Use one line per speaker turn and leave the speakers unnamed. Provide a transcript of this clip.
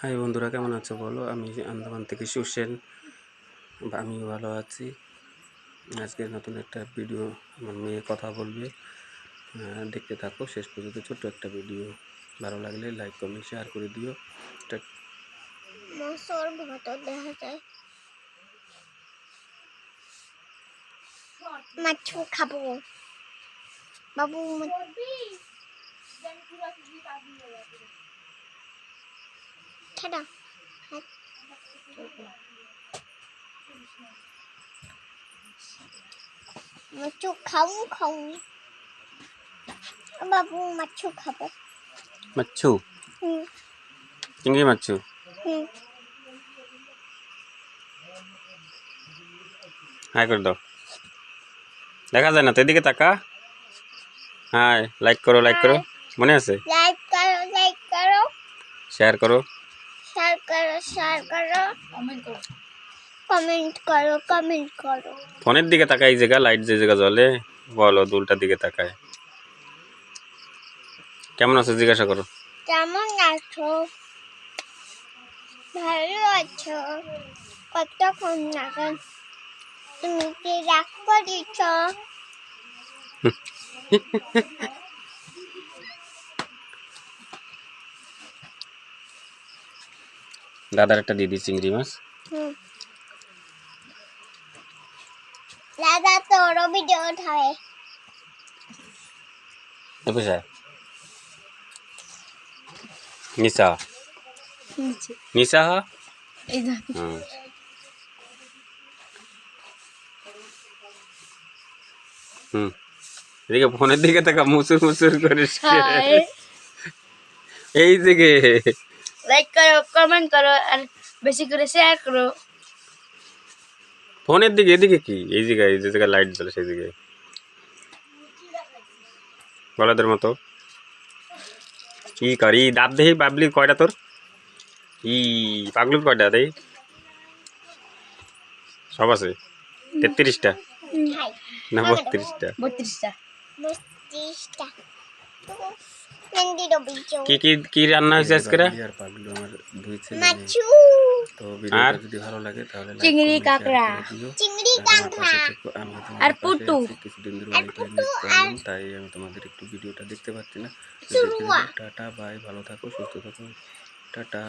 High বন্ধুরা, কেমন আছো বলো? আমি আন্দামান থেকে বা আমিও ভালো আছি। আজকে নতুন একটা ভিডিও আমার মেয়ে কথা বলবে। দেখতে থাকো, শেষ পর্যন্ত ছোট্ট একটা ভিডিও। ভালো লাগলে লাইক কমেন্ট শেয়ার করে দিও।
দেখা যায়। মাছ খাব। বাবু ঠাডা মাছ খাও খাও বাবু মাছ খাব হুম
চিংড়ি
হুম
হাই করে দাও দেখা যায় না তো এদিকে তাকা হাই লাইক করো লাইক করো মনে আছে
লাইক করো লাইক করো
শেয়ার করো
শেয়ার করো শেয়ার করো কমেন্ট করো কমেন্ট করো
ফোনের দিকে তাকায় এই জায়গা লাইট যে জায়গা জ্বলে বলো দুলটার দিকে তাকায়। কেমন আছো জিজ্ঞাসা করো।
কেমন আছো? ভালো আছো? কতক্ষণ লাগান। তুমি কি রাগ করেছ?
দাদার একটা দিদি চিংড়ি মাছ।
হুম। দাদা তোরও ভিডিও উঠায়
একুশে নিশা নিশা
এই
হুম। হুম। এদিকে ফোনের দিকে তাকা মুসুর মুসুর করিস এই দিকে।
লাইক করো কমেন্ট করো আর বেশি করে শেয়ার করো
ফোনের দিকে এদিকে কি? এই জায়গায় এই যে জায়গায় লাইট জ্বলে সেই দিকে বলাদের মতো। কি করি? দাঁত দেখি পাবলি কয়টা তোর? ই পাগলুর কয়টা দেই? সব আছে? তেত্রিশটা? না বত্রিশটা।
বত্রিশটা। বত্রিশটা মন্দির অভিযোগ
কি কি কি রান্না হয়েছে আজকে
মাছু
তো
আর
ভিডিওটা যদি ভালো লাগে তাহলে like,
চিংড়ি
comment, share
কাঁকড়া।
করে দিও।
চিংড়ি
আর আমার
কাঁকড়া
পাশে থেকো, আমি তোমাদের
আর
পাশে
পুটু।
আছি। কিছুদিন ধরে বাড়িতে miss করলাম, তাই আমি তোমাদের একটু ভিডিওটা দেখতে পাচ্ছি না তো দেখে
চুরুয়া।
নেব। টাটা বাই ভালো থাকো সুস্থ থাকো টাটা